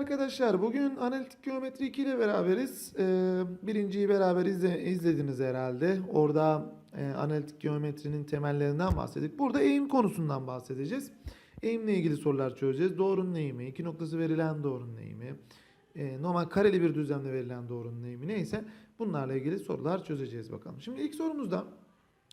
arkadaşlar bugün analitik geometri 2 ile beraberiz. Ee, birinciyi beraber izle, izlediniz herhalde. Orada e, analitik geometrinin temellerinden bahsettik. Burada eğim konusundan bahsedeceğiz. Eğimle ilgili sorular çözeceğiz. Doğrunun eğimi, iki noktası verilen doğrunun eğimi, e, normal kareli bir düzlemde verilen doğrunun eğimi neyse bunlarla ilgili sorular çözeceğiz bakalım. Şimdi ilk sorumuzda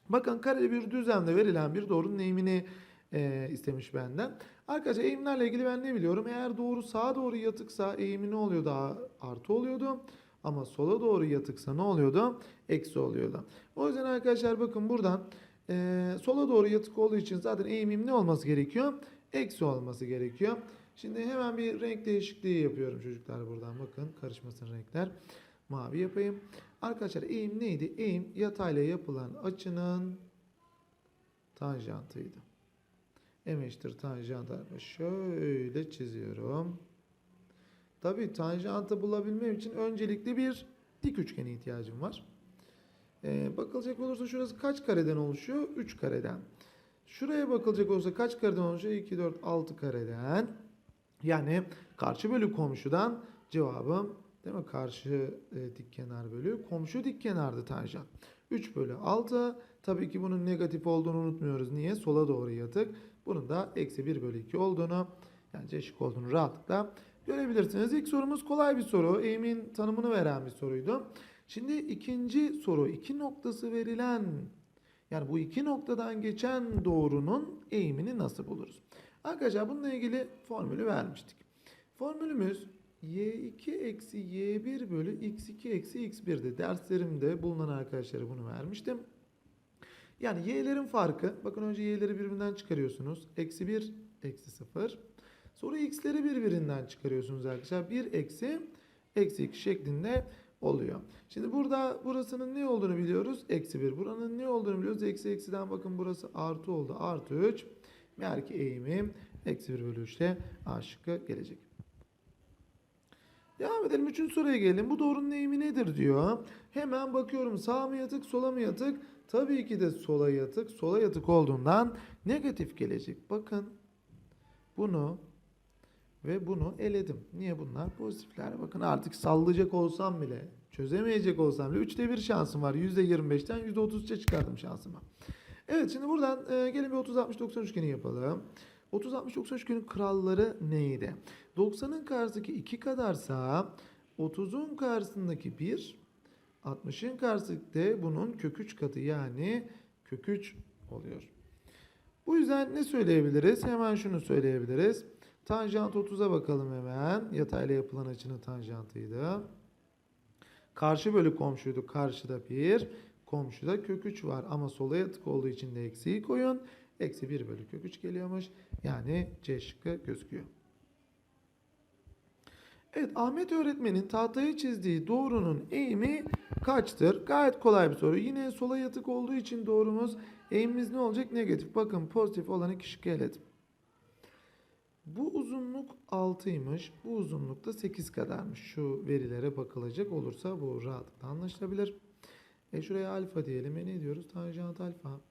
bakın kareli bir düzlemde verilen bir doğrunun eğimini e, istemiş benden. Arkadaşlar eğimlerle ilgili ben ne biliyorum? Eğer doğru sağa doğru yatıksa eğimi ne oluyor? Daha artı oluyordu. Ama sola doğru yatıksa ne oluyordu? Eksi oluyordu. O yüzden arkadaşlar bakın buradan e, sola doğru yatık olduğu için zaten eğimim ne olması gerekiyor? Eksi olması gerekiyor. Şimdi hemen bir renk değişikliği yapıyorum çocuklar buradan. Bakın karışmasın renkler. Mavi yapayım. Arkadaşlar eğim neydi? Eğim yatayla yapılan açının tanjantıydı. M eşittir tanjant alfa. Şöyle çiziyorum. Tabii tanjantı bulabilmem için öncelikle bir dik üçgene ihtiyacım var. Ee, bakılacak olursa şurası kaç kareden oluşuyor? 3 kareden. Şuraya bakılacak olursa kaç kareden oluşuyor? 2, 4, 6 kareden. Yani karşı bölü komşudan cevabım değil mi? Karşı e, dik kenar bölü komşu dik kenardı tanjant. 3 bölü 6. Tabii ki bunun negatif olduğunu unutmuyoruz. Niye? Sola doğru yatık. Bunun da eksi 1 bölü 2 olduğunu yani şıkkı olduğunu rahatlıkla görebilirsiniz. İlk sorumuz kolay bir soru. Eğimin tanımını veren bir soruydu. Şimdi ikinci soru. iki noktası verilen yani bu iki noktadan geçen doğrunun eğimini nasıl buluruz? Arkadaşlar bununla ilgili formülü vermiştik. Formülümüz y2 eksi y1 bölü x2 eksi x1'de derslerimde bulunan arkadaşlara bunu vermiştim. Yani y'lerin farkı, bakın önce y'leri birbirinden çıkarıyorsunuz. Eksi 1, eksi 0. Sonra x'leri birbirinden çıkarıyorsunuz arkadaşlar. 1 eksi, eksi 2 şeklinde oluyor. Şimdi burada burasının ne olduğunu biliyoruz. Eksi 1. Buranın ne olduğunu biliyoruz. Eksi eksiden bakın burası artı oldu. Artı 3. Meğer ki eğimim eksi 1 bölü 3 ile A şıkkı gelecek. Devam edelim. Üçüncü soruya gelelim. Bu doğrunun eğimi nedir diyor. Hemen bakıyorum sağ mı yatık sola mı yatık? Tabii ki de sola yatık. Sola yatık olduğundan negatif gelecek. Bakın bunu ve bunu eledim. Niye bunlar pozitifler? Bakın artık sallayacak olsam bile çözemeyecek olsam bile 3'te 1 şansım var. %25'ten %33'e çıkardım şansımı. Evet şimdi buradan e, gelin bir 30-60-90 üçgeni yapalım. 30-60-90 üçgenin kuralları neydi? 90'ın karşısındaki 2 kadarsa 30'un karşısındaki 1 60'ın karşısındaki bunun kök 3 katı yani kök 3 oluyor. Bu yüzden ne söyleyebiliriz? Hemen şunu söyleyebiliriz. Tanjant 30'a bakalım hemen. Yatayla yapılan açının tanjantıydı. Karşı bölü komşuydu. Karşıda 1. Komşuda kök 3 var. Ama sola yatık olduğu için de eksiği koyun. Eksi 1 bölü kök 3 geliyormuş. Yani C şıkkı gözüküyor. Evet Ahmet öğretmenin tahtaya çizdiği doğrunun eğimi kaçtır? Gayet kolay bir soru. Yine sola yatık olduğu için doğrumuz eğimimiz ne olacak? Negatif. Bakın pozitif olan iki şıkkı eledim. Bu uzunluk 6'ymış. Bu uzunluk da 8 kadarmış. Şu verilere bakılacak olursa bu rahatlıkla anlaşılabilir. E şuraya alfa diyelim. E ne diyoruz? Tanjant alfa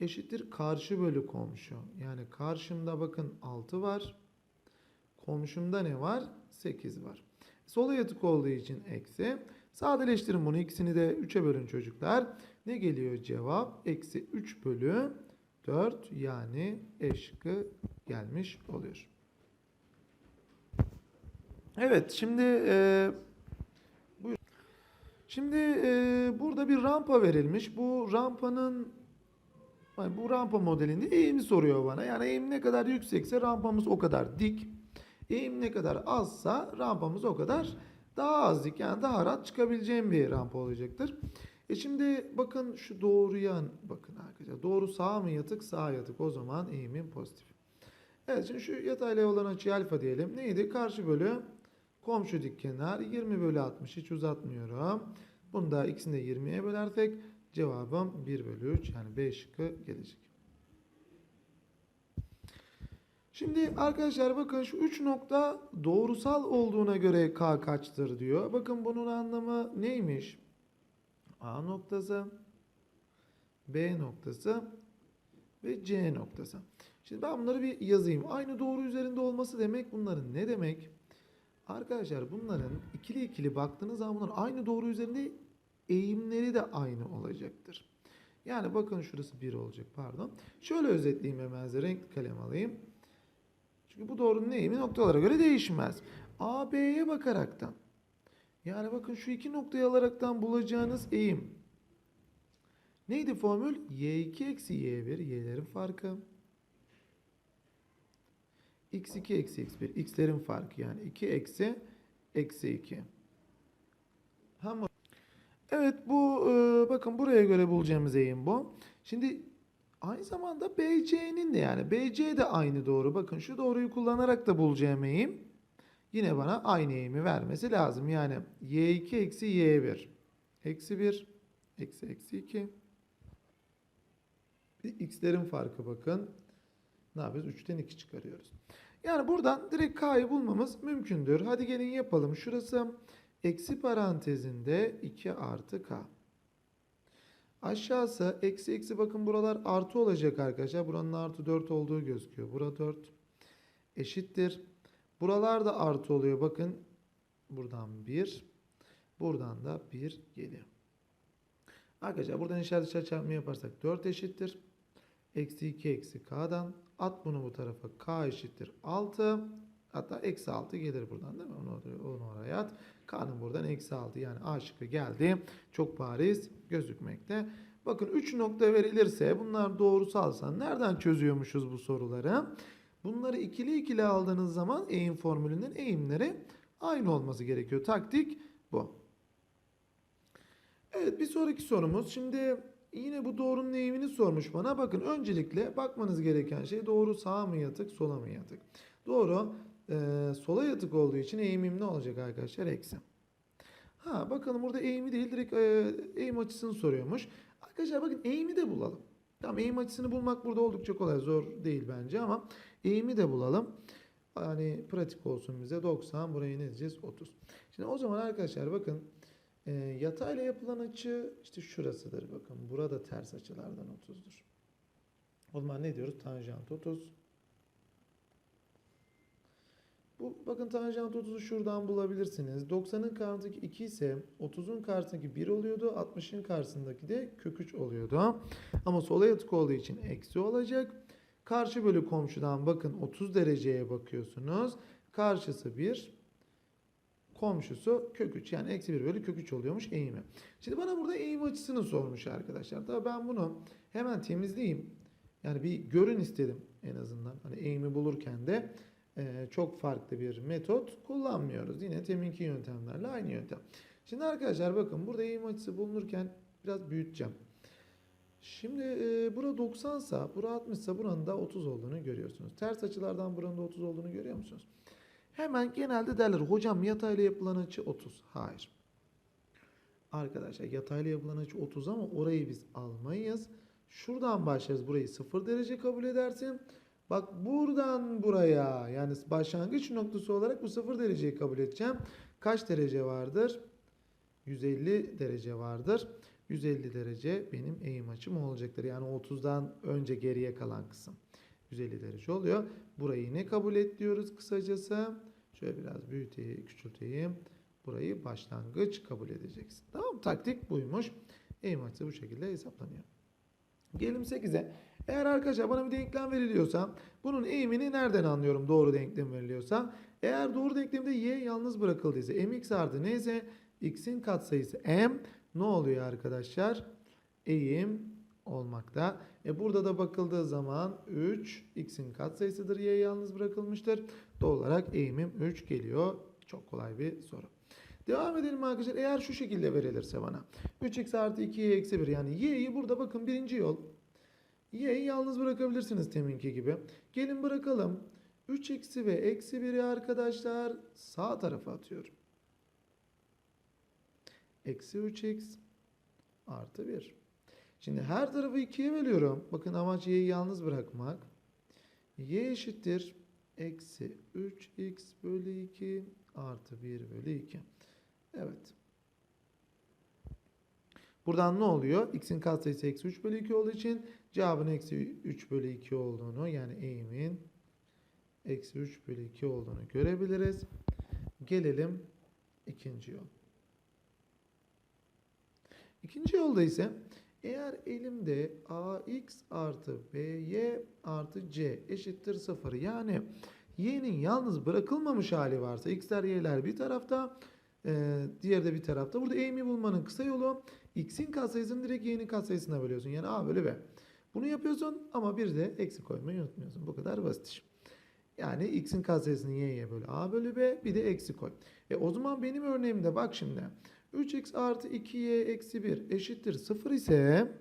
eşittir karşı bölü komşu. Yani karşımda bakın 6 var. Komşumda ne var? 8 var. Sola yatık olduğu için eksi. Sadeleştirin bunu. ikisini de 3'e bölün çocuklar. Ne geliyor cevap? Eksi 3 bölü 4 yani E şıkkı gelmiş oluyor. Evet şimdi e, buyur. Şimdi e, burada bir rampa verilmiş. Bu rampanın yani bu rampa modelinde eğimi soruyor bana. Yani eğim ne kadar yüksekse rampamız o kadar dik. Eğim ne kadar azsa rampamız o kadar daha az dik. Yani daha rahat çıkabileceğim bir rampa olacaktır. E şimdi bakın şu doğruya bakın arkadaşlar. Doğru sağ mı yatık sağ yatık o zaman eğimin pozitif. Evet şimdi şu yatayla olan açıyı alfa diyelim. Neydi? Karşı bölü komşu dik kenar 20 bölü 60 hiç uzatmıyorum. Bunu da ikisini de 20'ye bölersek cevabım 1 bölü 3 yani B şıkkı gelecek. Şimdi arkadaşlar bakın şu 3 nokta doğrusal olduğuna göre K kaçtır diyor. Bakın bunun anlamı neymiş? A noktası, B noktası ve C noktası. Şimdi ben bunları bir yazayım. Aynı doğru üzerinde olması demek bunların ne demek? Arkadaşlar bunların ikili ikili baktığınız zaman bunlar aynı doğru üzerinde eğimleri de aynı olacaktır. Yani bakın şurası 1 olacak pardon. Şöyle özetleyeyim hemen size renkli kalem alayım. Çünkü bu doğrunun eğimi noktalara göre değişmez. AB'ye bakaraktan yani bakın şu iki noktayı alaraktan bulacağınız eğim. Neydi formül? Y2 eksi Y1 y'lerin farkı. X2 eksi X1 x'lerin farkı yani 2 eksi eksi 2. Ama Evet bu e, bakın buraya göre bulacağımız eğim bu. Şimdi aynı zamanda BC'nin de yani BC de aynı doğru. Bakın şu doğruyu kullanarak da bulacağım eğim yine bana aynı eğimi vermesi lazım. Yani y2 eksi y1 eksi 1 eksi eksi 2 bir x'lerin farkı bakın. Ne yapıyoruz? 3'ten 2 çıkarıyoruz. Yani buradan direkt k'yı bulmamız mümkündür. Hadi gelin yapalım. Şurası eksi parantezinde 2 artı k. Aşağısı eksi eksi bakın buralar artı olacak arkadaşlar. Buranın artı 4 olduğu gözüküyor. Bura 4 eşittir. Buralar da artı oluyor. Bakın buradan 1. Buradan da 1 geliyor. Arkadaşlar buradan işaret dışarı çarpma yaparsak 4 eşittir. Eksi 2 eksi k'dan. At bunu bu tarafa. k eşittir 6. Hatta eksi 6 gelir buradan değil mi? Onu, onu oraya at. K'nın buradan eksi 6 yani A şıkkı geldi. Çok bariz gözükmekte. Bakın 3 nokta verilirse bunlar doğrusalsa nereden çözüyormuşuz bu soruları? Bunları ikili ikili aldığınız zaman eğim formülünün eğimleri aynı olması gerekiyor. Taktik bu. Evet bir sonraki sorumuz. Şimdi yine bu doğrunun eğimini sormuş bana. Bakın öncelikle bakmanız gereken şey doğru sağa mı yatık sola mı yatık. Doğru e, sola yatık olduğu için eğimim ne olacak arkadaşlar? Eksi. Ha bakalım burada eğimi değil direkt e, eğim açısını soruyormuş. Arkadaşlar bakın eğimi de bulalım. Tamam eğim açısını bulmak burada oldukça kolay. Zor değil bence ama eğimi de bulalım. Hani pratik olsun bize. 90 buraya ne diyeceğiz? 30. Şimdi o zaman arkadaşlar bakın e, yatayla yapılan açı işte şurasıdır. Bakın burada ters açılardan 30'dur. O zaman ne diyoruz? Tanjant 30. Bu bakın tanjant 30'u şuradan bulabilirsiniz. 90'ın karşısındaki 2 ise 30'un karşısındaki 1 oluyordu. 60'ın karşısındaki de kök 3 oluyordu. Ama sola yatık olduğu için eksi olacak. Karşı bölü komşudan bakın 30 dereceye bakıyorsunuz. Karşısı 1. Komşusu kök 3 yani eksi 1 bölü kök 3 oluyormuş eğimi. Şimdi bana burada eğim açısını sormuş arkadaşlar. Tabii ben bunu hemen temizleyeyim. Yani bir görün istedim en azından. Hani eğimi bulurken de e, çok farklı bir metot kullanmıyoruz. Yine teminki yöntemlerle aynı yöntem. Şimdi arkadaşlar bakın burada eğim açısı bulunurken biraz büyüteceğim. Şimdi e, bura 90 sa, bura 60 sa buranın da 30 olduğunu görüyorsunuz. Ters açılardan buranın da 30 olduğunu görüyor musunuz? Hemen genelde derler hocam yatayla yapılan açı 30. Hayır. Arkadaşlar yatayla yapılan açı 30 ama orayı biz almayız. Şuradan başlarız. Burayı 0 derece kabul edersin. Bak buradan buraya yani başlangıç noktası olarak bu 0 dereceyi kabul edeceğim. Kaç derece vardır? 150 derece vardır. 150 derece benim eğim açım olacaktır. Yani 30'dan önce geriye kalan kısım. 150 derece oluyor. Burayı ne kabul et diyoruz kısacası. Şöyle biraz büyüteyim, küçülteyim. Burayı başlangıç kabul edeceksin. Tamam Taktik buymuş. Eğim açısı bu şekilde hesaplanıyor. Gelelim 8'e. Eğer arkadaşlar bana bir denklem veriliyorsa bunun eğimini nereden anlıyorum doğru denklem veriliyorsa? Eğer doğru denklemde y yalnız bırakıldıysa mx artı n ise x'in katsayısı m ne oluyor arkadaşlar? Eğim olmakta. E burada da bakıldığı zaman 3 x'in katsayısıdır. Y yalnız bırakılmıştır. Doğal olarak eğimim 3 geliyor. Çok kolay bir soru. Devam edelim arkadaşlar. Eğer şu şekilde verilirse bana. 3x artı 2y eksi 1 yani y'yi burada bakın birinci yol. Y'yi yalnız bırakabilirsiniz teminki gibi. Gelin bırakalım. 3x'i ve eksi 1'i arkadaşlar sağ tarafa atıyorum. Eksi 3x artı 1. Şimdi her tarafı 2'ye bölüyorum. Bakın amaç y'yi yalnız bırakmak. y eşittir. Eksi 3x bölü 2 artı 1 bölü 2. Evet. Buradan ne oluyor? X'in katsayısı eksi 3 bölü 2 olduğu için cevabın eksi 3 bölü 2 olduğunu yani eğimin eksi 3 bölü 2 olduğunu görebiliriz. Gelelim ikinci yol. İkinci yolda ise eğer elimde ax artı by artı c eşittir 0 yani y'nin yalnız bırakılmamış hali varsa x'ler y'ler bir tarafta e, diğeri de bir tarafta. Burada eğimi bulmanın kısa yolu x'in katsayısını direkt y'nin katsayısına bölüyorsun. Yani a bölü b. Bunu yapıyorsun ama bir de eksi koymayı unutmuyorsun. Bu kadar basit iş. Yani x'in katsayısını y'ye bölü a bölü b bir de eksi koy. E o zaman benim örneğimde bak şimdi 3x artı 2y eksi 1 eşittir 0 ise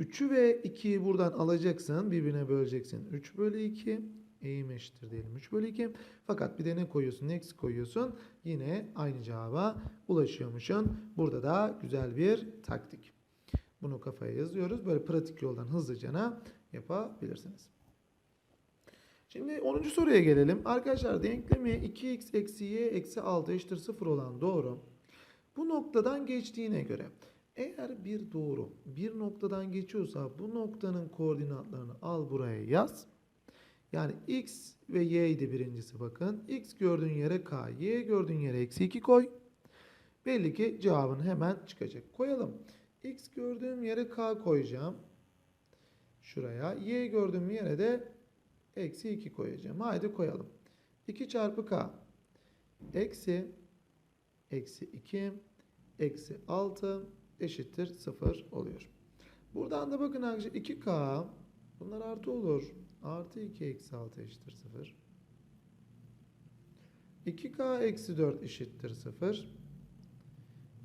3'ü ve 2'yi buradan alacaksın birbirine böleceksin. 3 bölü 2 eğim eşittir diyelim 3 bölü 2. Fakat bir de ne koyuyorsun? Eksi koyuyorsun. Yine aynı cevaba ulaşıyormuşsun. Burada da güzel bir taktik. Bunu kafaya yazıyoruz. Böyle pratik yoldan hızlıca yapabilirsiniz. Şimdi 10. soruya gelelim. Arkadaşlar denklemi 2x eksi y eksi 6 eşittir 0 olan doğru. Bu noktadan geçtiğine göre eğer bir doğru bir noktadan geçiyorsa bu noktanın koordinatlarını al buraya yaz. Yani x ve y birincisi bakın. x gördüğün yere k, y gördüğün yere eksi 2 koy. Belli ki cevabın hemen çıkacak. Koyalım. X gördüğüm yere k koyacağım. Şuraya. y gördüğüm yere de eksi 2 koyacağım. Haydi koyalım. 2 çarpı k eksi eksi 2 eksi 6 eşittir 0 oluyor. Buradan da bakın arkadaşlar 2k bunlar artı olur. Artı 2 eksi 6 eşittir 0. 2k eksi 4 eşittir 0.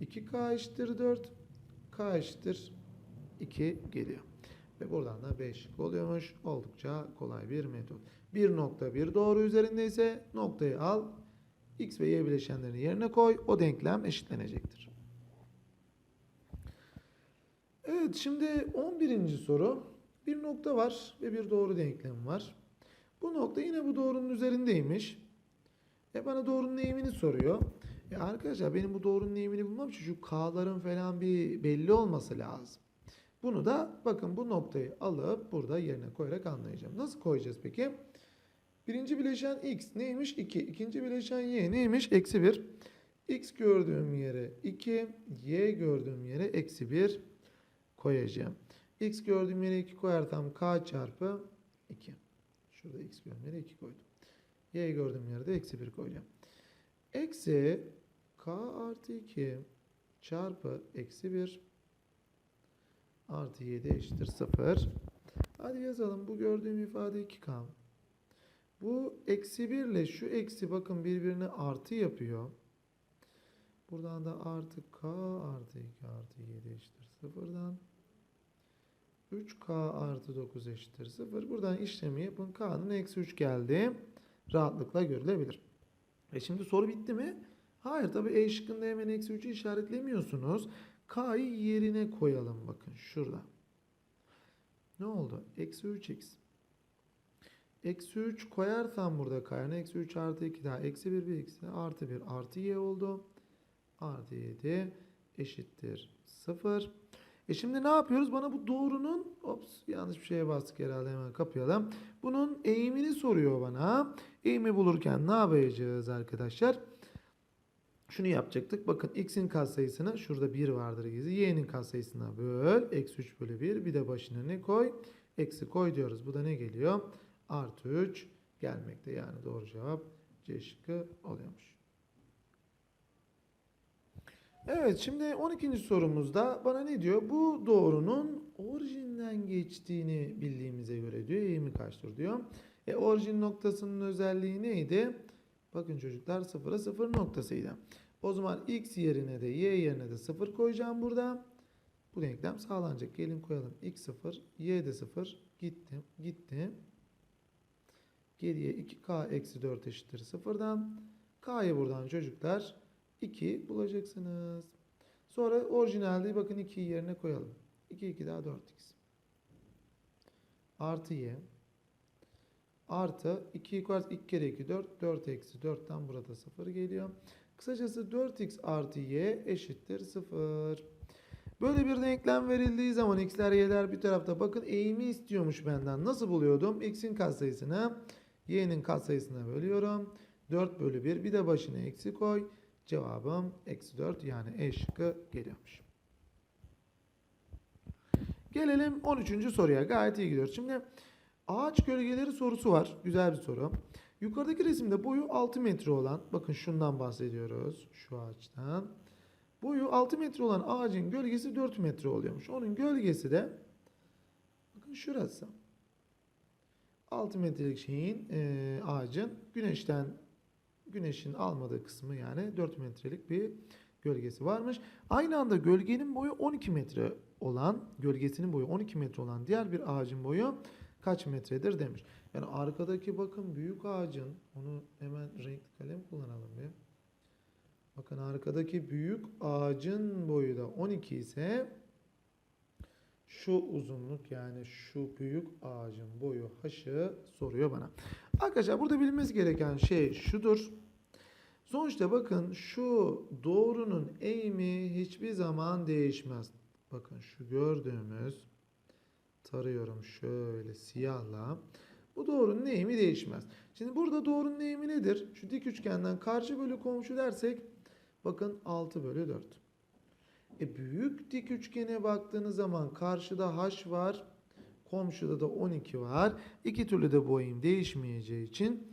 2k eşittir 4. k eşittir 2 geliyor. Ve buradan da 5 oluyormuş. Oldukça kolay bir metot. Bir nokta bir doğru üzerindeyse noktayı al. X ve Y bileşenlerini yerine koy. O denklem eşitlenecektir. Evet şimdi 11. soru. Bir nokta var ve bir doğru denklem var. Bu nokta yine bu doğrunun üzerindeymiş. E bana doğrunun eğimini soruyor. E arkadaşlar benim bu doğrunun eğimini bulmam için şu k'ların falan bir belli olması lazım. Bunu da bakın bu noktayı alıp burada yerine koyarak anlayacağım. Nasıl koyacağız peki? Birinci bileşen x neymiş? 2. İkinci bileşen y neymiş? Eksi 1. x gördüğüm yere 2, y gördüğüm yere eksi 1 koyacağım. x gördüğüm yere 2 koyarsam k çarpı 2. Şurada x gördüğüm yere 2 koydum. y gördüğüm yerde eksi 1 koyacağım. Eksi k artı 2 çarpı eksi 1 artı 7 eşittir 0. Hadi yazalım. Bu gördüğüm ifade 2k. Bu eksi 1 ile şu eksi bakın birbirine artı yapıyor. Buradan da artı k artı 2 artı 7 eşittir 0'dan. 3k artı 9 eşittir 0. Buradan işlemi yapın. k'nın eksi 3 geldi. Rahatlıkla görülebilir. E şimdi soru bitti mi? Hayır tabi E şıkkında hemen eksi 3'ü işaretlemiyorsunuz. K'yı yerine koyalım bakın şurada. Ne oldu? Eksi 3x. Eksi 3 koyarsam burada k'ya eksi 3 artı 2 daha eksi 1 bir eksi artı 1 artı y oldu. Artı 7 eşittir 0. E şimdi ne yapıyoruz? Bana bu doğrunun ops yanlış bir şeye bastık herhalde hemen kapayalım. Bunun eğimini soruyor bana. Eğimi bulurken ne yapacağız arkadaşlar? Şunu yapacaktık. Bakın x'in katsayısını şurada 1 vardır gizli. y'nin katsayısına böl. Eksi 3 bölü 1. Bir de başına ne koy? Eksi koy diyoruz. Bu da ne geliyor? Artı 3 gelmekte. Yani doğru cevap C şıkkı oluyormuş. Evet şimdi 12. sorumuzda bana ne diyor? Bu doğrunun orijinden geçtiğini bildiğimize göre diyor. Eğimi kaçtır diyor. E orijin noktasının özelliği neydi? Bakın çocuklar sıfıra sıfır noktasıydı. O zaman x yerine de y yerine de sıfır koyacağım burada. Bu denklem sağlanacak. Gelin koyalım. x sıfır, y de sıfır. Gitti, gitti. Geriye 2k eksi 4 eşittir sıfırdan. K'yı buradan çocuklar 2 bulacaksınız. Sonra orijinalde bakın 2'yi yerine koyalım. 2 2 daha 4x. Artı y. Artı 2 yukarı 2 kere 2 4. 4 eksi 4'ten burada 0 geliyor. Kısacası 4x artı y eşittir 0. Böyle bir denklem verildiği zaman x'ler y'ler bir tarafta bakın eğimi istiyormuş benden. Nasıl buluyordum? x'in katsayısını y'nin katsayısına bölüyorum. 4 bölü 1 bir de başına eksi koy. Cevabım eksi 4 yani E şıkkı geliyormuş. Gelelim 13. soruya. Gayet iyi gidiyor. Şimdi ağaç gölgeleri sorusu var. Güzel bir soru. Yukarıdaki resimde boyu 6 metre olan, bakın şundan bahsediyoruz. Şu ağaçtan. Boyu 6 metre olan ağacın gölgesi 4 metre oluyormuş. Onun gölgesi de bakın şurası. 6 metrelik şeyin e, ağacın güneşten güneşin almadığı kısmı yani 4 metrelik bir gölgesi varmış. Aynı anda gölgenin boyu 12 metre olan, gölgesinin boyu 12 metre olan diğer bir ağacın boyu kaç metredir demiş. Yani arkadaki bakın büyük ağacın, onu hemen renkli kalem kullanalım bir. Bakın arkadaki büyük ağacın boyu da 12 ise şu uzunluk yani şu büyük ağacın boyu haşı soruyor bana. Arkadaşlar burada bilinmesi gereken şey şudur. Sonuçta bakın şu doğrunun eğimi hiçbir zaman değişmez. Bakın şu gördüğümüz tarıyorum şöyle siyahla. Bu doğrunun eğimi değişmez. Şimdi burada doğrunun eğimi nedir? Şu dik üçgenden karşı bölü komşu dersek bakın 6 bölü 4. E büyük dik üçgene baktığınız zaman karşıda h var. Komşuda da 12 var. İki türlü de eğim değişmeyeceği için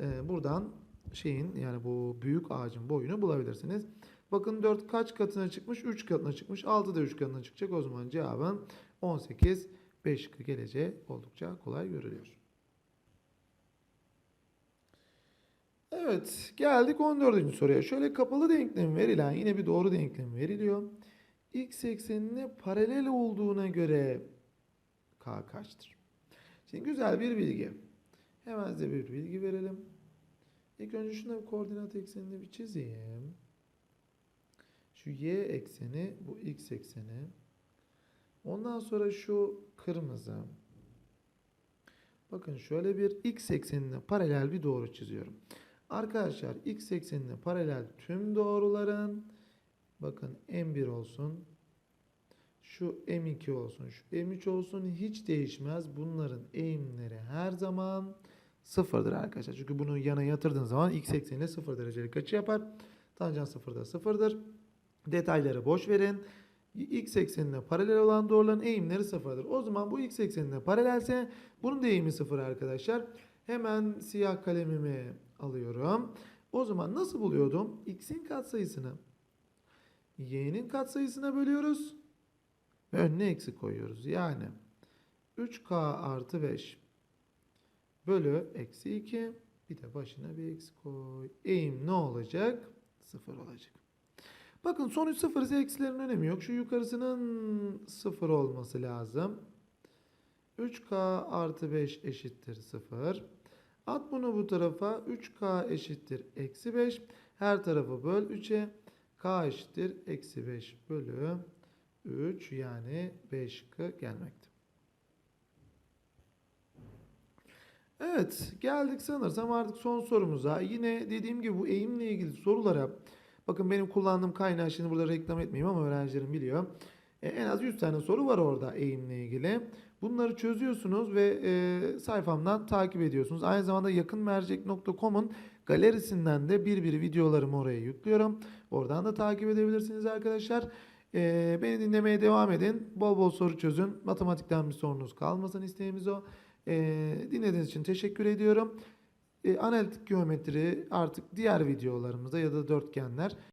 e, buradan şeyin yani bu büyük ağacın boyunu bulabilirsiniz. Bakın 4 kaç katına çıkmış? 3 katına çıkmış. 6 da 3 katına çıkacak. O zaman cevabın 18 5 geleceği oldukça kolay görülüyor. Evet geldik 14. soruya. Şöyle kapalı denklem verilen yine bir doğru denklem veriliyor. X eksenine paralel olduğuna göre K kaçtır? Şimdi güzel bir bilgi. Hemen size bir bilgi verelim. İlk önce şuna bir koordinat eksenini bir çizeyim. Şu y ekseni, bu x ekseni. Ondan sonra şu kırmızı. Bakın şöyle bir x eksenine paralel bir doğru çiziyorum. Arkadaşlar x eksenine paralel tüm doğruların bakın m1 olsun. Şu m2 olsun, şu m3 olsun hiç değişmez. Bunların eğimleri her zaman sıfırdır arkadaşlar. Çünkü bunu yana yatırdığın zaman x ekseniyle sıfır derecelik açı yapar. Tanjant sıfırda sıfırdır. Detayları boş verin. X eksenine paralel olan doğruların eğimleri sıfırdır. O zaman bu x eksenine paralelse bunun da eğimi sıfır arkadaşlar. Hemen siyah kalemimi alıyorum. O zaman nasıl buluyordum? X'in katsayısını y'nin katsayısına bölüyoruz. Ve önüne eksi koyuyoruz. Yani 3k artı 5 bölü eksi 2 bir de başına bir eksi koy. Eğim ne olacak? Sıfır olacak. Bakın sonuç sıfır ise eksilerin önemi yok. Şu yukarısının sıfır olması lazım. 3k artı 5 eşittir 0. At bunu bu tarafa. 3k eşittir eksi 5. Her tarafı böl 3'e. k eşittir eksi 5 bölü 3 yani 5 k gelmekte. Evet geldik sanırsam artık son sorumuza. Yine dediğim gibi bu eğimle ilgili sorulara bakın benim kullandığım kaynağı şimdi burada reklam etmeyeyim ama öğrencilerim biliyor. E, en az 100 tane soru var orada eğimle ilgili. Bunları çözüyorsunuz ve e, sayfamdan takip ediyorsunuz. Aynı zamanda yakınmercek.com'un galerisinden de bir bir videolarımı oraya yüklüyorum. Oradan da takip edebilirsiniz arkadaşlar. E, beni dinlemeye devam edin. Bol bol soru çözün. Matematikten bir sorunuz kalmasın isteğimiz o. E, dinlediğiniz için teşekkür ediyorum. E, analitik geometri artık diğer videolarımızda ya da dörtgenler